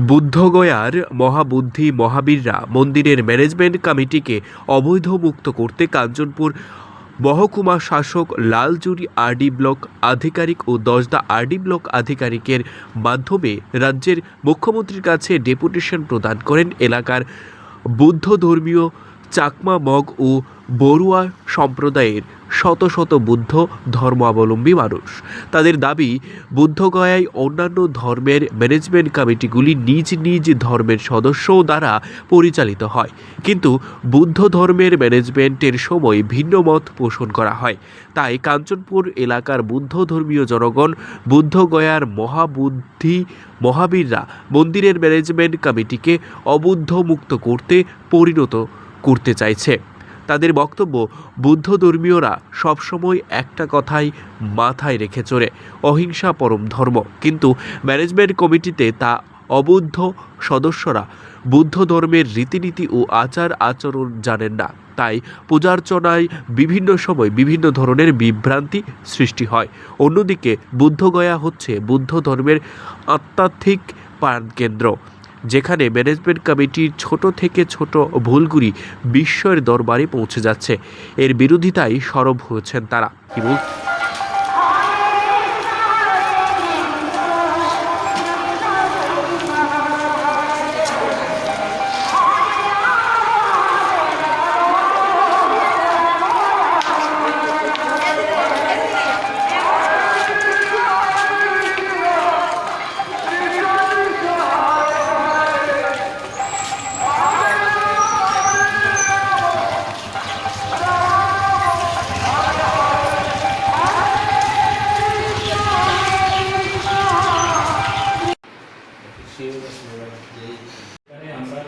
বুদ্ধগয়ার মহাবুদ্ধি মহাবীররা মন্দিরের ম্যানেজমেন্ট কমিটিকে অবৈধ মুক্ত করতে কাঞ্চনপুর মহকুমা শাসক লালজুরি আরডি ব্লক আধিকারিক ও দশদা আরডি ব্লক আধিকারিকের মাধ্যমে রাজ্যের মুখ্যমন্ত্রীর কাছে ডেপুটেশন প্রদান করেন এলাকার বুদ্ধ ধর্মীয় চাকমা মগ ও বড়ুয়া সম্প্রদায়ের শত শত বুদ্ধ ধর্মাবলম্বী মানুষ। তাদের দাবি বুদ্ধগয়ায় অন্যান্য ধর্মের ম্যানেজমেন্ট কমিটিগুলি নিজ নিজ ধর্মের সদস্য দ্বারা পরিচালিত হয়। কিন্তু বুদ্ধ ধর্মের ম্যানেজমেন্টের সময় ভিন্ন মত পোষণ করা হয়। তাই কাঞ্চনপুর এলাকার বুদ্ধ ধর্মীয় জনগণ বুদ্ধগয়ার মহাবুদ্ধি, মহাবীররা মন্দিরের ম্যানেজমেন্ট কমিটিকে অবুদ্ধ মুক্ত করতে পরিণত করতে চাইছে। তাদের বক্তব্য বুদ্ধ ধর্মীয়রা সবসময় একটা কথাই মাথায় রেখে চলে অহিংসা পরম ধর্ম। কিন্তু ম্যানেজমেন্ট কমিটিতে তা অবুদ্ধ সদস্যরা বুদ্ধ ধর্মের রীতিনীতি ও আচার আচরণ জানেন না। তাই পূজার্চনায় বিভিন্ন সময় বিভিন্ন ধরনের বিভ্রান্তি সৃষ্টি হয়। অন্যদিকে বুদ্ধগয়া হচ্ছে বুদ্ধ ধর্মের আধ্যাত্মিক প্রাণকেন্দ্র। যেখানে ম্যানেজমেন্ট কমিটির ছোট থেকে ছোট ভুলগুলি বিশ্বের দরবারে পৌঁছে যাচ্ছে। এর বিরোধিতায় সরব হয়েছেন তারা। কি शेव असलेला आंबा